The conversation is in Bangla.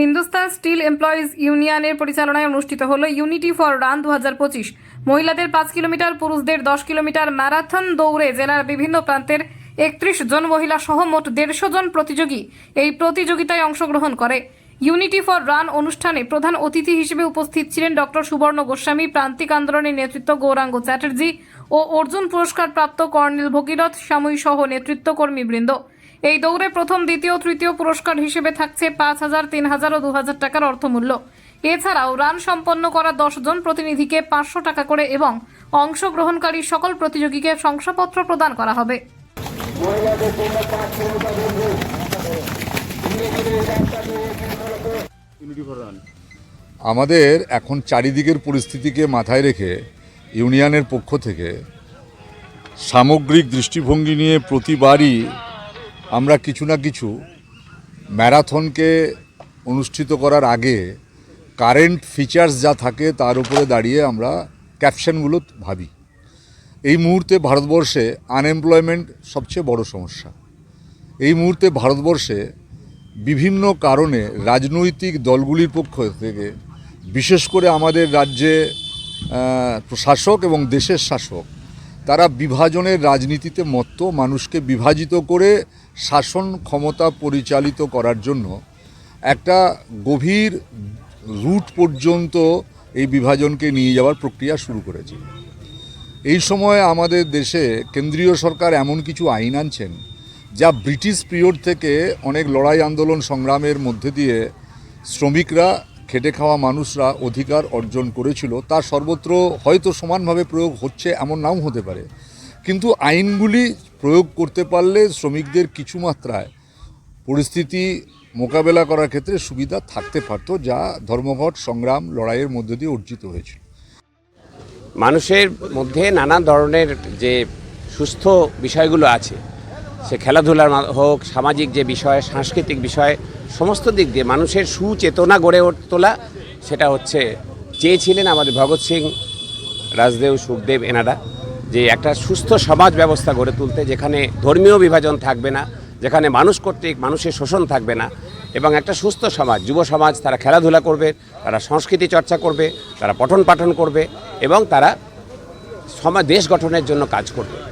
হিন্দুস্তান স্টিল এমপ্লয়িজ ইউনিয়নের পরিচালনায় অনুষ্ঠিত হলো ইউনিটি ফর রান দু হাজার পঁচিশ। মহিলাদের পাঁচ কিলোমিটার, পুরুষদের দশ কিলোমিটার ম্যারাথন দৌড়ে জেলার বিভিন্ন প্রান্তের একত্রিশ জন মহিলা সহ মোট দেড়শো জন প্রতিযোগী এই প্রতিযোগিতায় অংশগ্রহণ করে। ইউনিটি ফর রান অনুষ্ঠানে প্রধান অতিথি হিসেবে উপস্থিত ছিলেন ডক্টর সুবর্ণ গোস্বামী, প্রান্তিক আন্দোলনের নেতৃত্ব গৌরাঙ্গ চ্যাটার্জি ও অর্জুন পুরস্কার প্রাপ্ত কর্নেল ভগীরথ সাময়ী সহ নেতৃত্ব কর্মীবৃন্দ এই দৌড়ে প্রথম, দ্বিতীয়, তৃতীয় পুরস্কার হিসেবে থাকছে পাঁচ হাজার, তিন হাজার ও দু হাজার টাকার অর্থমূল্য। এছাড়াও রান সম্পন্ন করা জন প্রতিনিধিকে পাঁচশো টাকা করে এবং অংশগ্রহণকারী সকল প্রতিযোগীকে শংসাপত্র প্রদান করা হবে। আমাদের এখন চারিদিকের পরিস্থিতিকে মাথায় রেখে ইউনিয়নের পক্ষ থেকে সামগ্রিক দৃষ্টিভঙ্গি নিয়ে প্রতিবারই আমরা কিছু না কিছু ম্যারাথনকে অনুষ্ঠিত করার আগে কারেন্ট ফিচার্স যা থাকে তার উপরে দাঁড়িয়ে আমরা ক্যাপশনগুলো ভাবি। এই মুহূর্তে ভারতবর্ষে আনএমপ্লয়মেন্ট সবচেয়ে বড় সমস্যা। এই মুহূর্তে ভারতবর্ষে বিভিন্ন কারণে রাজনৈতিক দলগুলির পক্ষ থেকে, বিশেষ করে আমাদের রাজ্যে শাসক এবং দেশের শাসক তারা বিভাজনের রাজনীতিতে মত্ত, মানুষকে বিভাজিত করে শাসন ক্ষমতা পরিচালিত করার জন্য একটা গভীর রুট পর্যন্ত এই বিভাজনকে নিয়ে যাওয়ার প্রক্রিয়া শুরু করেছে। এই সময় আমাদের দেশে কেন্দ্রীয় সরকার এমন কিছু আইন আনছেন যা ব্রিটিশ পিরিয়ড থেকে অনেক লড়াই আন্দোলন সংগ্রামের মধ্যে দিয়ে শ্রমিকরা খেটে খাওয়া মানুষরা অধিকার অর্জন করেছিল, তা সর্বত্র হয়তো সমানভাবে প্রয়োগ হচ্ছে এমন নাও হতে পারে। কিন্তু আইনগুলি প্রয়োগ করতে পারলে শ্রমিকদের কিছু মাত্রায় পরিস্থিতি মোকাবেলা করার ক্ষেত্রে সুবিধা থাকতে পারতো, যা ধর্মঘট, সংগ্রাম, লড়াইয়ের মধ্যে দিয়ে অর্জিত হয়েছিল। মানুষের মধ্যে নানা ধরনের যে সুস্থ বিষয়গুলো আছে, সে খেলাধুলার হোক, সামাজিক যে বিষয়, সাংস্কৃতিক বিষয় সমস্ত দিক দিয়ে মানুষের সুচেতনা গড়ে তোলা, সেটা হচ্ছে চেয়েছিলেন আমাদের ভগৎ সিং, রাজদেব, সুখদেব এনারা, যে একটা সুস্থ সমাজ ব্যবস্থা গড়ে তুলতে, যেখানে ধর্মীয় বিভাজন থাকবে না, যেখানে মানুষ কর্তৃক মানুষের শোষণ থাকবে না, এবং একটা সুস্থ সমাজ, যুব সমাজ, তারা খেলাধুলা করবে, তারা সংস্কৃতি চর্চা করবে, তারা পঠন পাঠন করবে, এবং তারা সমাজ, দেশ গঠনের জন্য কাজ করবে।